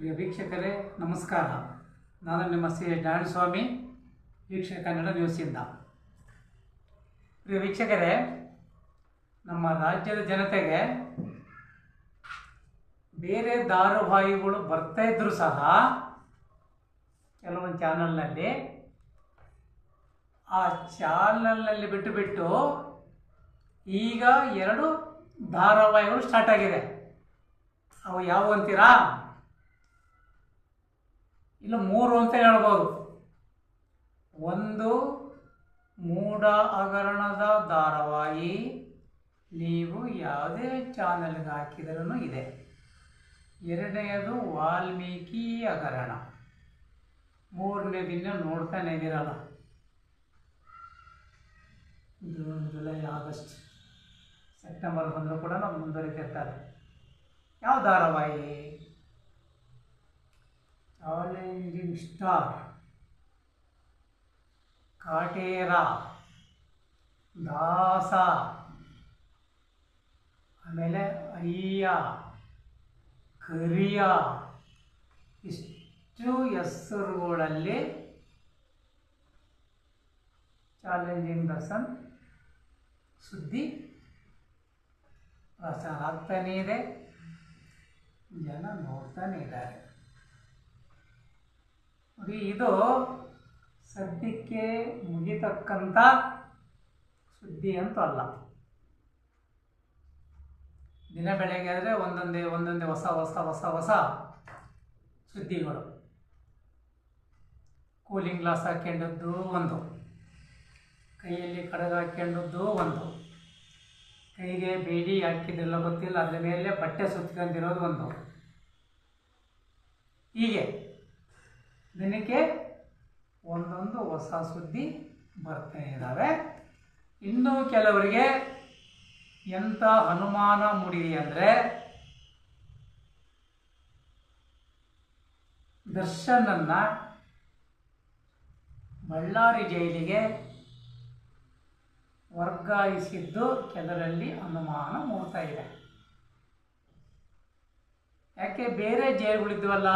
ಪ್ರಿಯ ವೀಕ್ಷಕರೇ, ನಮಸ್ಕಾರ. ನಾನು ನಿಮ್ಮ ಸಿ ಎಸ್ ನಾರಾಯಣಸ್ವಾಮಿ, ವೀಕ್ಷಕ ಕನ್ನಡ ನ್ಯೂಸಿಂದ ಪ್ರಿಯ ವೀಕ್ಷಕರೇ, ನಮ್ಮ ರಾಜ್ಯದ ಜನತೆಗೆ ಬೇರೆ ಧಾರಾವಾಹಿಗಳು ಬರ್ತಾ ಇದ್ರು ಸಹ ಕೆಲವೊಂದು ಚಾನಲ್ನಲ್ಲಿ ಆ ಚಾನಲ್ನಲ್ಲಿ ಬಿಟ್ಟು ಬಿಟ್ಟು ಈಗ ಎರಡು ಧಾರಾವಾಹಿಗಳು ಸ್ಟಾರ್ಟ್ ಆಗಿದೆ ಅವು ಯಾವುವು ಅಂತೀರಾ? ಇಲ್ಲ ಮೂರು ಅಂತ ಹೇಳ್ಬೋದು. ಒಂದು ಮೂಡ ಹಗರಣದ ಧಾರಾವಾಹಿ. ನೀವು ಯಾವುದೇ ಚಾನೆಲ್ಗೆ ಹಾಕಿದ್ರೂ ಇದೆ. ಎರಡನೆಯದು ವಾಲ್ಮೀಕಿ ಹಗರಣ. ಮೂರನೇ ದಿನ ನೋಡ್ತಾನೆ ಇದ್ದೀರಲ್ಲ. ಜೂನ್, ಜುಲೈ, ಆಗಸ್ಟ್, ಸೆಪ್ಟೆಂಬರ್ ಬಂದರೂ ಕೂಡ ನಾವು ಮುಂದುವರಿತಿರ್ತಾರೆ ಯಾವ ಧಾರಾವಾಹಿ? Challenging star Kaatera. ದಾಸ. ಆಮೇಲೆ ಅಯ್ಯ. ಕರಿಯ. ಇಷ್ಟು ಹೆಸರುಗಳಲ್ಲಿ ಚಾಲೆಂಜಿಂಗ್ ದರ್ಶನ್ ಸುದ್ದಿ ಪ್ರಚಾರ ಆಗ್ತಾನೇ ಇದೆ. ಜನ ನೋಡ್ತಾನೆ ಇದ್ದಾರೆ. ನೋಡಿ, ಇದು ಸದ್ಯಕ್ಕೆ ಮುಗಿತಕ್ಕಂಥ ಸುದ್ದಿ ಅಂತೂ ಅಲ್ಲ. ದಿನ ಬೆಳಗ್ಗೆ ಆದರೆ ಒಂದೊಂದೇ ಒಂದೊಂದೇ ಹೊಸ ಹೊಸ ಹೊಸ ಹೊಸ ಸುದ್ದಿಗಳು. ಕೂಲಿಂಗ್ ಗ್ಲಾಸ್ ಹಾಕ್ಕೊಂಡದ್ದು ಒಂದು. ಕೈಯಲ್ಲಿ ಕಡಗ ಹಾಕ್ಕೊಂಡದ್ದು ಒಂದು. ಕೈಗೆ ಬೇಡಿ ಹಾಕಿದ್ದೆಲ್ಲ ಗೊತ್ತಿಲ್ಲ, ಅದರ ಮೇಲೆ ಬಟ್ಟೆ ಸುತ್ತಿಕೊಂಡಿರೋದು ಒಂದು. ಹೀಗೆ. ದಿನಕ್ಕೆ ಒಂದೊಂದು ಹೊಸ ಸುದ್ದಿ ಬರ್ತಾ ಇದ್ದಾವೆ ಇನ್ನು ಕೆಲವರಿಗೆ ಎಂಥ ಅನುಮಾನ ಮೂಡಿದೆ ಅಂದರೆ ದರ್ಶನನ್ನ ಬಳ್ಳಾರಿ ಜೈಲಿಗೆ ವರ್ಗಾಯಿಸಿದ್ದು ಕೆಲರಲ್ಲಿ ಅನುಮಾನ ಮೂಡ್ತಾ ಇದೆ. ಯಾಕೆ ಬೇರೆ ಜೈಲುಗಳಿದ್ವಲ್ಲ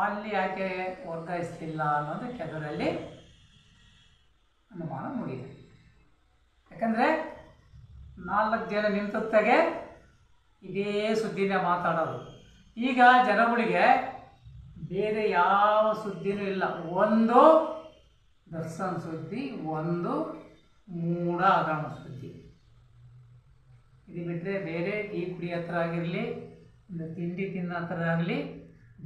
ಅಲ್ಲಿ ಯಾಕೆ ವರ್ಗಾಯಿಸ್ತಿಲ್ಲ ಅನ್ನೋದು ಕೆಲವರಲ್ಲಿ ಅನುಮಾನ ಮೂಡಿದೆ. ಯಾಕಂದರೆ ನಾಲ್ಕು ಜನ ನಿಂತತ್ತಾಗೆ ಇದೇ ಸುದ್ದಿನೇ ಮಾತಾಡೋದು. ಈಗ ಜನಗಳಿಗೆ ಬೇರೆ ಯಾವ ಸುದ್ದಿನೂ ಇಲ್ಲ. ಒಂದು ದರ್ಶನ್ ಸುದ್ದಿ, ಒಂದು ಮೂಢ ಹಗರಣ ಸುದ್ದಿ. ಇದು ಬಿಟ್ಟರೆ ಬೇರೆ ಟೀ ಕುಡಿ ಹತ್ರ ಆಗಿರಲಿ ಒಂದು ತಿಂಡಿ ತಿನ್ನೋ ಆಗಲಿ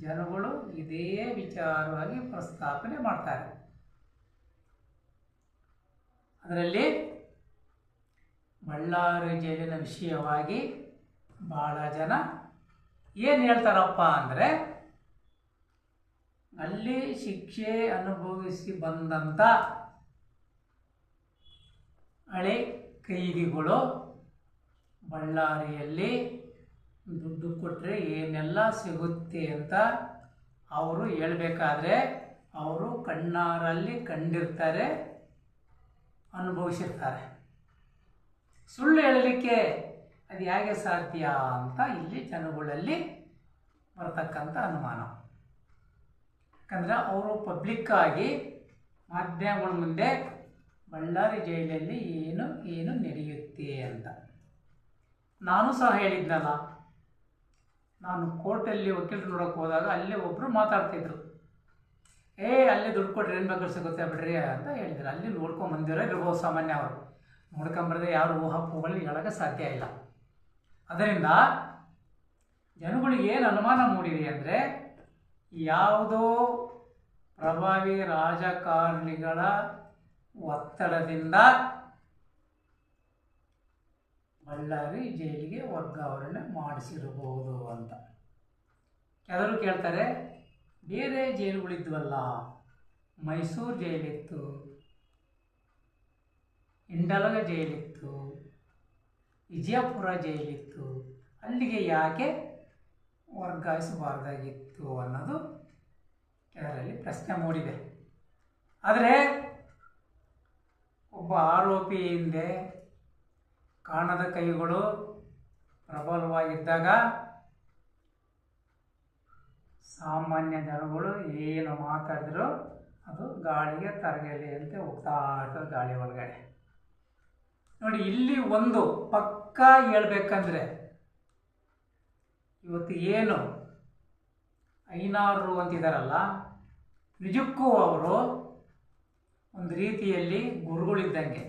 ಜನಗಳು ಇದೇ ವಿಚಾರವಾಗಿ ಪ್ರಸ್ತಾಪನೆ ಮಾಡ್ತಾರೆ. ಅದರಲ್ಲಿ ಬಳ್ಳಾರಿ ಜೈಲಿನ ವಿಷಯವಾಗಿ ಭಾಳ ಜನ ಏನು ಹೇಳ್ತಾರಪ್ಪ ಅಂದರೆ, ಅಲ್ಲಿ ಶಿಕ್ಷೆ ಅನುಭವಿಸಿ ಬಂದಂಥ ಹಳೆ ಕೈದಿಗಳು ಬಳ್ಳಾರಿಯಲ್ಲಿ ದುಡ್ಡು ಕೊಟ್ಟರೆ ಏನೆಲ್ಲ ಸಿಗುತ್ತೆ ಅಂತ ಅವರು ಹೇಳಬೇಕಾದ್ರೆ ಅವರು ಕಣ್ಣಾರಲ್ಲಿ ಕಂಡಿರ್ತಾರೆ, ಅನುಭವಿಸಿರ್ತಾರೆ. ಸುಳ್ಳು ಹೇಳಲಿಕ್ಕೆ ಅದು ಹೇಗೆ ಸಾಧ್ಯ ಅಂತ ಇಲ್ಲಿ ಜನಗಳಲ್ಲಿ ಬರತಕ್ಕಂಥ ಅನುಮಾನ. ಯಾಕಂದರೆ ಅವರು ಪಬ್ಲಿಕ್ಕಾಗಿ ಮಾಧ್ಯಮಗಳ ಮುಂದೆ ಬಳ್ಳಾರಿ ಜೈಲಲ್ಲಿ ಏನು ಏನು ನಡೆಯುತ್ತೆ ಅಂತ. ನಾನು ಸಹ ಹೇಳಿದ್ನಲ್ಲ ನಾನು ಕೋರ್ಟಲ್ಲಿ ವಕೀಲರು ನೋಡೋಕೆ ಹೋದಾಗ ಅಲ್ಲೇ ಒಬ್ಬರು ಮಾತಾಡ್ತಿದ್ರು. ಏ, ಅಲ್ಲೇ ದುಡ್ಡು ಕೊಟ್ರೆ ಏನು ಬೇಕಾದ್ರೆ ಸಿಗುತ್ತೆ ಬಿಡ್ರಿ ಅಂತ ಹೇಳಿದ್ರು. ಅಲ್ಲಿ ನೋಡ್ಕೊಂಡು ಬಂದಿರೋ ಇರ್ಬೋದು ಸಾಮಾನ್ಯ ಅವರು. ನೋಡ್ಕೊಂಬರದೆ ಯಾರು ಊಹಾಪೋಹಗಳು ಹೇಳೋಕ್ಕೆ ಸಾಧ್ಯ ಇಲ್ಲ. ಅದರಿಂದ ಜನಗಳಿಗೆ ಏನು ಅನುಮಾನ ಮೂಡಿದೆ ಅಂದರೆ, ಯಾವುದೋ ಪ್ರಭಾವಿ ರಾಜಕಾರಣಿಗಳ ಒತ್ತಡದಿಂದ ಬಳ್ಳಾರಿ ಜೈಲಿಗೆ ವರ್ಗಾವಣೆ ಮಾಡಿಸಿರಬಹುದು ಅಂತ. ಕೆಲವರು ಕೇಳ್ತಾರೆ, ಬೇರೆ ಜೈಲುಗಳಿದ್ವಲ್ಲ ಮೈಸೂರು ಜೈಲಿತ್ತು, ಇಂಡಲಗ ಜೈಲಿತ್ತು, ವಿಜಯಪುರ ಜೈಲಿತ್ತು, ಅಲ್ಲಿಗೆ ಯಾಕೆ ವರ್ಗಾಯಿಸಬಾರ್ದಾಗಿತ್ತು ಅನ್ನೋದು ಕೆಲವರಲ್ಲಿ ಪ್ರಶ್ನೆ ಮೂಡಿದೆ. ಆದರೆ, ಒಬ್ಬ ಆರೋಪಿ ಹಿಂದೆ ಕಾಣದ ಕೈಗಳು ಪ್ರಬಲವಾಗಿದ್ದಾಗ ಸಾಮಾನ್ಯ ಜನಗಳು ಏನು ಮಾತಾಡಿದ್ರು ಅದು ಗಾಳಿಗೆ ತರಗಲಿ ಅಂತ ಹೋಗ್ತಾ ಇರ್ತದೆ ಗಾಳಿ ಒಳಗಡೆ. ನೋಡಿ, ಇಲ್ಲಿ ಒಂದು ಪಕ್ಕ ಹೇಳ್ಬೇಕಂದ್ರೆ ಇವತ್ತು ಏನು ಐನಾರು ಅಂತಿದಾರಲ್ಲ, ನಿಜಕ್ಕೂ ಅವರು ಒಂದು ರೀತಿಯಲ್ಲಿ ಗುರುಗಳಿದ್ದಂಗೆ.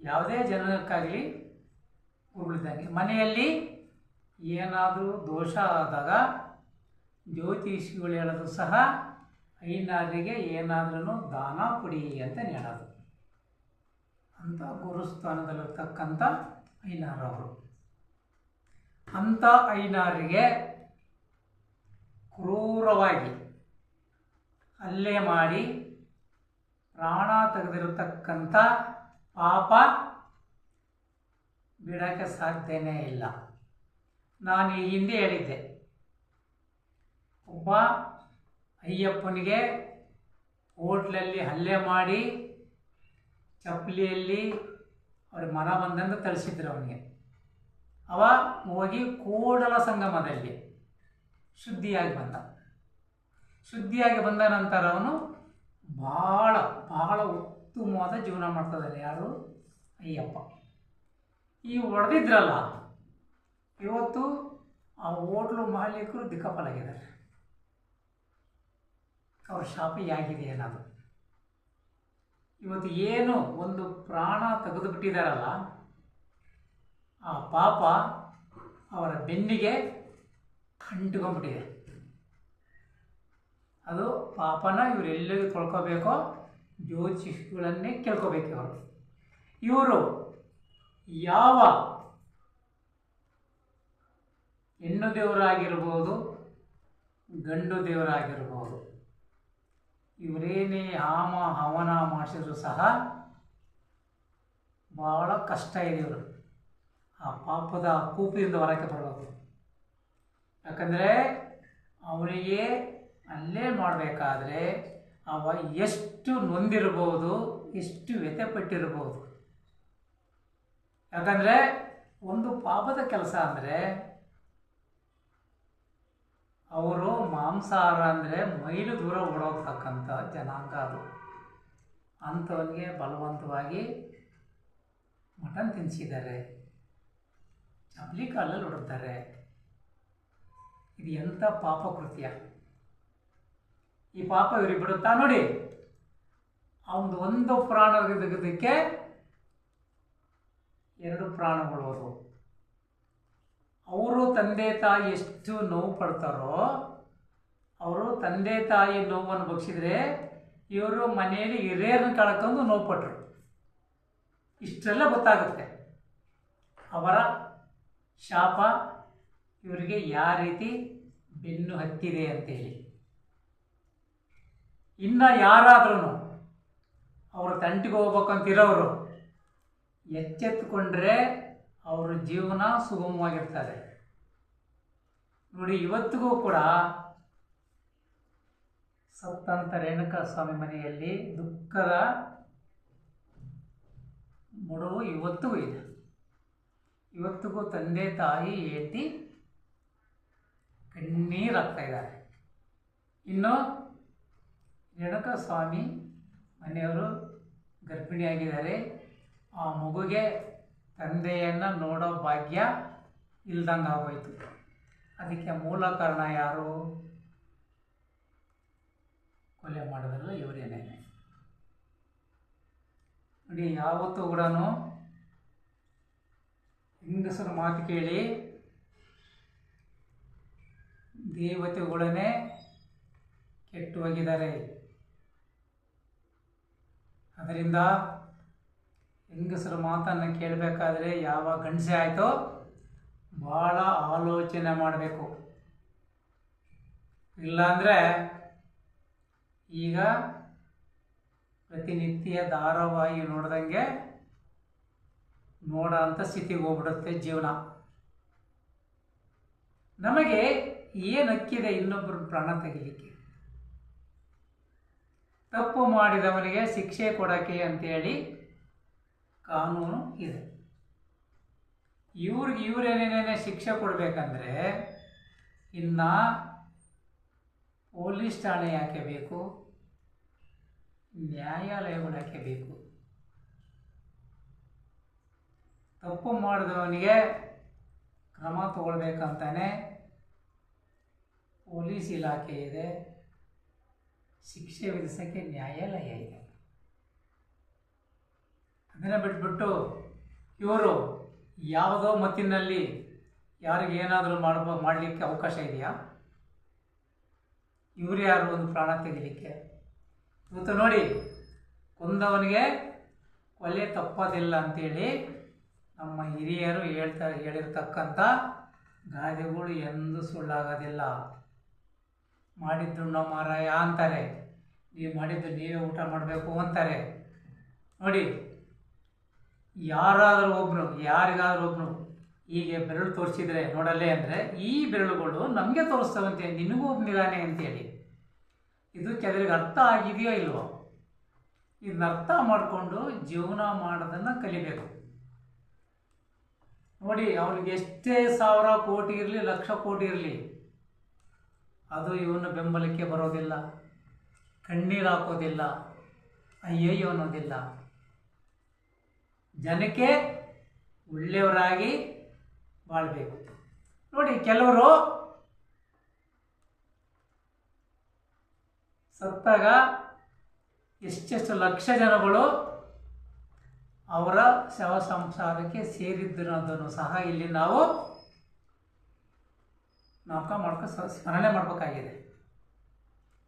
ಯಾವುದೇ ಜನಕ್ಕಾಗಲಿ ಉರುಳಿದಂಗೆ ಮನೆಯಲ್ಲಿ ಏನಾದರೂ ದೋಷ ಆದಾಗ ಜ್ಯೋತಿಷಿಗಳು ಹೇಳೋದು ಸಹ ಐನಾರಿಗೆ ಏನಾದ್ರೂ ದಾನ ಕೊಡಿ ಅಂತ ಹೇಳೋದು. ಅಂತ ಗುರುಸ್ಥಾನದಲ್ಲಿರ್ತಕ್ಕಂಥ ಐನಾರವರು ಅಂಥ ಐನಾರಿಗೆ ಕ್ರೂರವಾಗಿ ಅಲ್ಲೇ ಮಾಡಿ ಪ್ರಾಣ ತೆಗೆದಿರತಕ್ಕಂಥ ಪಾಪ ಬಿಡೋಕ್ಕೆ ಸಾಧ್ಯನೇ ಇಲ್ಲ. ನಾನು ಈ ಹಿಂದೆ ಹೇಳಿದ್ದೆ. ಒಬ್ಬ ಅಯ್ಯಪ್ಪನಿಗೆ ಹೋಟ್ಲಲ್ಲಿ ಹಲ್ಲೆ ಮಾಡಿ ಚಪ್ಪಲಿಯಲ್ಲಿ ಅವ್ರ ಮನ ಬಂದಂದು ತಳಿಸಿದ್ರು ಅವನಿಗೆ. ಅವ ಹೋಗಿ ಕೂಡಲ ಸಂಗಮದಲ್ಲಿ ಶುದ್ಧಿಯಾಗಿ ಬಂದ. ಶುದ್ಧಿಯಾಗಿ ಬಂದ ನಂತರ ಅವನು ಭಾಳ ಬಹಳ ಉತ್ತಮವಾದ ಜೀವನ ಮಾಡ್ತಿದ್ದಾನೆ ಯಾರು? ಅಯ್ಯಪ್ಪ ಈ ಹೊಡೆದಿದ್ರಲ್ಲ ಇವತ್ತು ಆ ಹೋಟ್ಲು ಮಾಲೀಕರು ದಿಕ್ಕಪ್ಪಲಾಗಿದ್ದಾರೆ ಅವ್ರ ಶಾಪ ಹೇಗಿದೆ ಏನಾದ್ರು ಇವತ್ತು ಏನು ಒಂದು ಪ್ರಾಣ ತೆಗೆದು ಬಿಟ್ಟಿದ್ದಾರಲ್ಲ ಆ ಪಾಪ ಅವರ ಬೆನ್ನಿಗೆ ಅಂಟ್ಕೊಂಡ್ಬಿಟ್ಟಿದೆ ಅದು ಪಾಪನ ಇವ್ರು ಎಲ್ಲಿಗೆ ತೊಳ್ಕೊಬೇಕೋ ಜ್ಯೋತಿಷಿಗಳನ್ನೇ ಕೇಳ್ಕೋಬೇಕು ಅವರು. ಇವರು ಯಾವ ಹೆಣ್ಣು ದೇವರಾಗಿರ್ಬೋದು, ಗಂಡು ದೇವರಾಗಿರ್ಬೋದು, ಇವರೇನೇ ಆಮ, ಹವನ ಮಾಡಿಸಿದ್ರು ಸಹ ಭಾಳ ಕಷ್ಟ ಇದೆ ಇವರು. ಆ ಪಾಪದ ಕೂಪಿಯಿಂದ ಹೊರಕ್ಕೆ ಬರಬೇಕು ಯಾಕಂದರೆ ಅವರಿಗೆ ಅಲ್ಲೇ ಮಾಡಬೇಕಾದ್ರೆ ಅವ ಎಷ್ಟು ನೊಂದಿರ್ಬೋದು, ಎಷ್ಟು ವ್ಯಥೆಪಟ್ಟಿರ್ಬೋದು. ಯಾಕಂದರೆ ಒಂದು ಪಾಪದ ಕೆಲಸ ಅಂದರೆ ಅವರು ಮಾಂಸಾಹಾರ ಅಂದರೆ ಮೈಲು ದೂರ ಓಡೋಗ್ತಕ್ಕಂಥ ಜನಾಂಗ ಅದು. ಅಂಥವನಿಗೆ ಬಲವಂತವಾಗಿ ಮಟನ್ ತಿನ್ನಿಸಿದ್ದಾರೆ ಚಪ್ಲಿ ಕಾಲಲ್ಲಿ ಹೊಡೆದಾರೆ ಇದು ಎಂಥ ಪಾಪ ಕೃತ್ಯ ಈ ಪಾಪ ಇವ್ರಿಗೆ ಬಿಡುತ್ತಾ ನೋಡಿ? ಅವನು ಒಂದು ಪ್ರಾಣ ತೆಗೆದಕ್ಕೆ ಎರಡು ಪ್ರಾಣಗಳು ಅವರು ಅವರು ತಂದೆ ತಾಯಿ ಎಷ್ಟು ನೋವು ಪಡ್ತಾರೋ, ಅವರು ತಂದೆ ತಾಯಿ ನೋವನ್ನು ಬಗ್ಸಿದ್ರೆ ಇವರು ಮನೆಯಲ್ಲಿ ಹಿರಿಯರನ್ನ ಕಳ್ಕೊಂಡು ನೋವು ಪಟ್ಟರು ಇಷ್ಟೆಲ್ಲ ಗೊತ್ತಾಗುತ್ತೆ. ಅವರ ಶಾಪ ಇವರಿಗೆ ಯಾವ ರೀತಿ ಬೆನ್ನು ಹತ್ತಿದೆ ಅಂತೇಳಿ ಇನ್ನು ಯಾರಾದ್ರೂ ಅವ್ರ ತಂಟಿಗೆ ಹೋಗ್ಬೇಕಂತಿರೋರು ಎಚ್ಚೆತ್ತುಕೊಂಡ್ರೆ ಅವರ ಜೀವನ ಸುಗಮವಾಗಿರ್ತಾರೆ ನೋಡಿ, ಇವತ್ತಿಗೂ ಕೂಡ ಸತ್ತಂತ ರೇಣುಕ ಸ್ವಾಮಿ ಮನೆಯಲ್ಲಿ ದುಃಖದ ಮುಡುವು ಇವತ್ತಿಗೂ ಇದೆ. ಇವತ್ತಿಗೂ ತಂದೆ ತಾಯಿ ಹೆಂಡತಿ ಕಣ್ಣೀರಾಗ್ತಾ ಇದ್ದಾರೆ. ಇನ್ನು ರೇಣುಕಾ ಸ್ವಾಮಿ ಮನೆಯವರು ಗರ್ಭಿಣಿಯಾಗಿದ್ದಾರೆ. ಆ ಮಗುಗೆ ತಂದೆಯನ್ನು ನೋಡೋ ಭಾಗ್ಯ ಇಲ್ದಂಗೆ ಆಗೋಯ್ತು. ಅದಕ್ಕೆ ಮೂಲ ಕಾರಣ ಯಾರು? ಕೊಲೆ ಮಾಡಿದ್ರು ಇವರೇನೇ. ನೋಡಿ, ಯಾವತ್ತೂ ಕೂಡ ಹೆಂಗಸರ ಮಾತು ಕೇಳಿ ದೇವತೆಗಳನ್ನೇ ಕೆಟ್ಟು ಹೋಗಿದ್ದಾರೆ. ಅದರಿಂದ ಹೆಂಗಸರು ಮಾತನ್ನು ಕೇಳಬೇಕಾದ್ರೆ ಯಾವ ಗಂಡಸೆ ಆಯಿತೋ ಭಾಳ ಆಲೋಚನೆ ಮಾಡಬೇಕು. ಇಲ್ಲಾಂದರೆ ಈಗ ಪ್ರತಿನಿತ್ಯ ಧಾರಾವಾಹಿ ನೋಡ್ದಂಗೆ ನೋಡೋ ಅಂಥ ಸ್ಥಿತಿಗೆ ಹೋಗ್ಬಿಡುತ್ತೆ ಜೀವನ. ನಮಗೆ ಏನು ಅಕ್ಕಿದೆ ಇನ್ನೊಬ್ಬರ ಪ್ರಾಣ ತೆಗಿಲಿಕ್ಕೆ? ತಪ್ಪು ಮಾಡಿದವನಿಗೆ ಶಿಕ್ಷೆ ಕೊಡೋಕ್ಕೆ ಅಂತೇಳಿ ಕಾನೂನು ಇದೆ. ಇವ್ರಿಗೆ ಇವರೇನೇನೇ ಶಿಕ್ಷೆ ಕೊಡಬೇಕಂದ್ರೆ ಇನ್ನು ಪೊಲೀಸ್ ಠಾಣೆ ಯಾಕೆ ಬೇಕು? ನ್ಯಾಯಾಲಯಗಳು ಯಾಕೆ ಬೇಕು? ತಪ್ಪು ಮಾಡಿದವನಿಗೆ ಕ್ರಮ ತಗೊಳ್ಬೇಕಂತಾನೆ ಪೊಲೀಸ್ ಇಲಾಖೆ ಇದೆ. ಶಿಕ್ಷೆ ವಿಧಿಸೋಕ್ಕೆ ನ್ಯಾಯಾಲಯ ಇದೆ. ಅದನ್ನು ಬಿಟ್ಬಿಟ್ಟು ಇವರು ಯಾವುದೋ ಮತ್ತಿನಲ್ಲಿ ಯಾರಿಗೇನಾದರೂ ಮಾಡ್ಬೋ, ಮಾಡಲಿಕ್ಕೆ ಅವಕಾಶ ಇದೆಯಾ? ಇವರು ಯಾರು ಒಂದು ಪ್ರಾಣ ತೆಗಿಲಿಕ್ಕೆ? ಇವತ್ತು ನೋಡಿ, ಕೊಂದವನಿಗೆ ಕೊಲೆ ತಪ್ಪೋದಿಲ್ಲ ಅಂತೇಳಿ ನಮ್ಮ ಹಿರಿಯರು ಹೇಳ್ತಾ, ಹೇಳಿರ್ತಕ್ಕಂಥ ಗಾದೆಗಳು ಎಂದೂ ಸುಳ್ಳಾಗೋದಿಲ್ಲ. ಮಾಡಿದ್ದು ನಾವು ಮಾರಾಯ ಅಂತಾರೆ. ನೀವು ಮಾಡಿದ್ದು ನೀವೇ ಊಟ ಮಾಡಬೇಕು ಅಂತಾರೆ. ನೋಡಿ, ಯಾರಾದರೂ ಒಬ್ಬರು ಯಾರಿಗಾದ್ರೂ ಒಬ್ಬರು ಹೀಗೆ ಬೆರಳು ತೋರಿಸಿದ್ರೆ ನೋಡಲ್ಲೇ ಅಂದರೆ ಈ ಬೆರಳುಗಳು ನಮಗೆ ತೋರಿಸ್ತವಂತೆ, ನಿನಗೂ ಒಬ್ಬನಿದಾನೆ ಅಂತೇಳಿ. ಇದು ಕೆಲವರಿಗೆ ಅರ್ಥ ಆಗಿದೆಯೋ ಇಲ್ವೋ? ಇದನ್ನ ಅರ್ಥ ಮಾಡಿಕೊಂಡು ಜೀವನ ಮಾಡೋದನ್ನು ಕಲಿಬೇಕು. ನೋಡಿ ಅವ್ರಿಗೆ ಎಷ್ಟೇ ಸಾವಿರ ಕೋಟಿ ಇರಲಿ, ಲಕ್ಷ ಕೋಟಿ ಇರಲಿ ಅದು ಇವನ ಬೆಂಬಲಕ್ಕೆ ಬರೋದಿಲ್ಲ. ಕಣ್ಣೀರು ಹಾಕೋದಿಲ್ಲ. ಅಯ್ಯಯ್ಯೋ ಅನ್ನೋದಿಲ್ಲ. ಜನಕ್ಕೆ ಒಳ್ಳೆಯವರಾಗಿ ಬಾಳ್ಬೇಕು. ನೋಡಿ, ಕೆಲವರು ಸತ್ತಾಗ ಎಷ್ಟೆಷ್ಟು ಲಕ್ಷ ಜನಗಳು ಅವರ ಶವ ಸಂಸಾರಕ್ಕೆ ಸೇರಿದ್ದನ್ನೋದನ್ನು ಸಹ ಇಲ್ಲಿ ನಾವು ನಾಮಕ ಮಾಡ್ಕೊ ಸ್ಮರಣೆ ಮಾಡಬೇಕಾಗಿದೆ.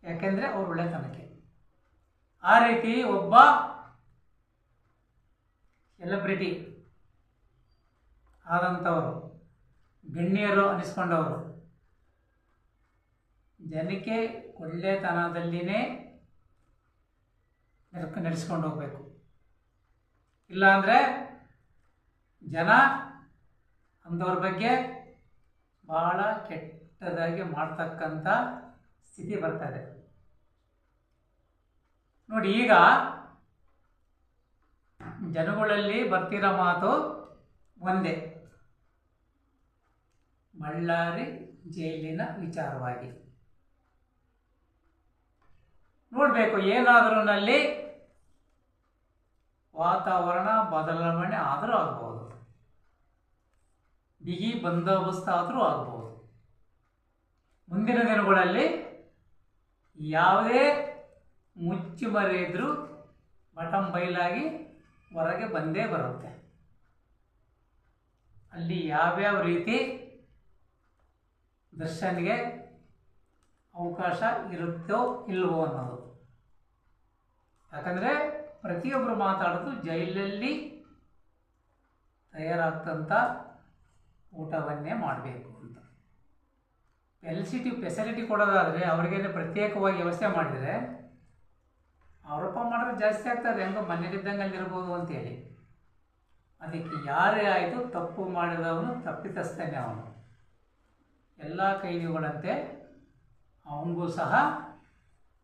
ಯಾಕೆಂದರೆ ಅವ್ರ ಒಳ್ಳೆತನಕ್ಕೆ. ಆ ರೀತಿ ಒಬ್ಬ ಸೆಲೆಬ್ರಿಟಿ ಆದಂಥವರು, ಗಣ್ಯರು ಅನಿಸ್ಕೊಂಡವರು, ಜನಕ್ಕೆ ಒಳ್ಳೆತನದಲ್ಲಿನೇ ನಡ್ಕ, ನಡೆಸ್ಕೊಂಡು ಹೋಗಬೇಕು. ಇಲ್ಲಾಂದರೆ ಜನ ಅಂಥವ್ರ ಬಗ್ಗೆ ಭಾಳ ಕೆಟ್ಟದಾಗಿ ಮಾಡ್ತಕ್ಕಂಥ ಸ್ಥಿತಿ ಬರ್ತದೆ ನೋಡಿ, ಈಗ ಜನಗಳಲ್ಲಿ ಬರ್ತಿರೋ ಮಾತು ಒಂದೇ. ಬಳ್ಳಾರಿ ಜೈಲಿನ ವಿಚಾರವಾಗಿ. ನೋಡಬೇಕು, ಏನಾದರೂ ನಲ್ಲಿ ವಾತಾವರಣ ಬದಲಾವಣೆ ಆದರೂ ಆಗ್ಬೋದು. ಬಿಗಿ ಬಂದೋಬಸ್ತ್ ಆದರೂ ಆಗ್ಬೋದು. ಮುಂದಿನ ದಿನಗಳಲ್ಲಿ ಯಾವುದೇ ಮುಚ್ಚುಮರೆ ಇದ್ದರೂ ಬಟನ್ ಬೈಲಾಗಿ ಹೊರಗೆ ಬಂದೇ ಬರುತ್ತೆ. ಅಲ್ಲಿ ಯಾವ್ಯಾವ ರೀತಿ ದರ್ಶನ್ಗೆ ಅವಕಾಶ ಇರುತ್ತೋ ಇಲ್ವೋ ಅನ್ನೋದು. ಯಾಕಂದರೆ ಪ್ರತಿಯೊಬ್ಬರು ಮಾತಾಡೋದು ಜೈಲಲ್ಲಿ ತಯಾರಾಗ್ತಂಥ ಊಟವನ್ನೇ ಮಾಡಬೇಕು ಅಂತ. ಎಲ್ ಸಿ ಟಿ ಫೆಸಿಲಿಟಿ ಕೊಡೋದಾದರೆ ಅವ್ರಿಗೇನೆ ಪ್ರತ್ಯೇಕವಾಗಿ ವ್ಯವಸ್ಥೆ ಮಾಡಿದರೆ ಆರೋಪ ಮಾಡಿದ್ರೆ ಜಾಸ್ತಿ ಆಗ್ತದೆ. ಹೆಂಗೋ ಮನೇಲಿದ್ದಂಗೆ ಅಲ್ಲಿರ್ಬೋದು ಅಂತೇಳಿ. ಅದಕ್ಕೆ ಯಾರೇ ಆಯಿತು ತಪ್ಪು ಮಾಡಿದವನು ತಪ್ಪಿತಸ್ತಾನೆ ಅವನು. ಎಲ್ಲ ಕೈದಿಗಳಂತೆ ಅವನಿಗೂ ಸಹ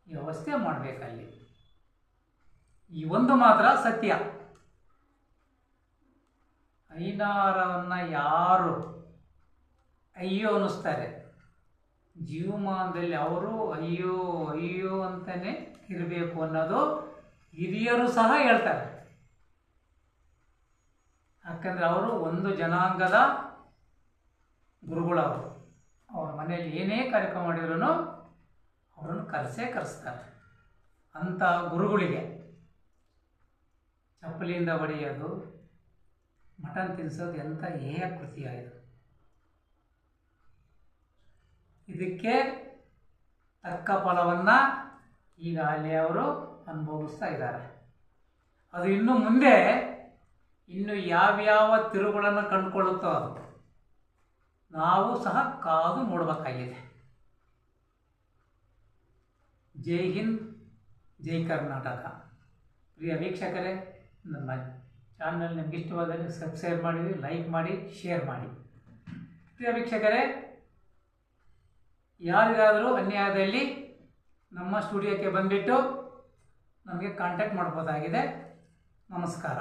ವ್ಯವಸ್ಥೆ ಮಾಡಬೇಕಲ್ಲಿ. ಈ ಒಂದು ಮಾತ್ರ ಸತ್ಯ. ಐನಾರವನ್ನು ಯಾರು? ಅಯ್ಯೋ ಅನ್ನಿಸ್ತಾರೆ. ಜೀವಮಾನದಲ್ಲಿ ಅವರು ಅಯ್ಯೋ ಅಯ್ಯೋ ಅಂತಲೇ ಇರಬೇಕು ಅನ್ನೋದು ಹಿರಿಯರು ಸಹ ಹೇಳ್ತಾರೆ. ಯಾಕಂದರೆ ಅವರು ಒಂದು ಜನಾಂಗದ ಗುರುಗಳವರು. ಅವ್ರ ಮನೆಯಲ್ಲಿ ಏನೇ ಕಾರ್ಯಕ್ರಮ ಮಾಡಿದ್ರು ಅವರನ್ನು ಕರೆಸೇ ಕರೆಸ್ತಾರೆ. ಅಂಥ ಗುರುಗಳಿಗೆ. ಚಪ್ಪಲಿಯಿಂದ ಹೊಡೆಯೋದು ಮಟನ್ ತಿನ್ನಿಸೋದು ಎಂಥ ಹೇಯ ಕೃತಿಯಾಯಿತು ಇದಕ್ಕೆ ತಕ್ಕ ಫಲವನ್ನು ಈಗ ಅಲ್ಲಿ ಅವರು ಅನುಭವಿಸ್ತಾ ಇದ್ದಾರೆ. ಅದು ಇನ್ನು ಮುಂದೆ ಇನ್ನು ಯಾವ್ಯಾವ ತಿರುಗಳನ್ನು ಕಂಡುಕೊಳ್ಳುತ್ತೋ ಅದು ನಾವು ಸಹ ಕಾದು ನೋಡಬೇಕಾಗಿದೆ. ಜೈ ಹಿಂದ್, ಜೈ ಕರ್ನಾಟಕ. ಪ್ರಿಯ ವೀಕ್ಷಕರೇ, ನಮ್ಮ ಚಾನಲ್ ನಿಮ್ಗೆ ಇಷ್ಟವಾದರೆ ಸಬ್ಸ್ಕ್ರೈಬ್ ಮಾಡಿ ಲೈಕ್ ಮಾಡಿ ಶೇರ್ ಮಾಡಿ. ಪ್ರಿಯ ವೀಕ್ಷಕರೇ, ಯಾರಿಗಾದರೂ ಅನ್ಯಾಯದಲ್ಲಿ ನಮ್ಮ ಸ್ಟುಡಿಯೋಕ್ಕೆ ಬಂದುಬಿಟ್ಟು ನಮಗೆ ಕಾಂಟ್ಯಾಕ್ಟ್ ಮಾಡ್ಬೋದಾಗಿದೆ. ನಮಸ್ಕಾರ.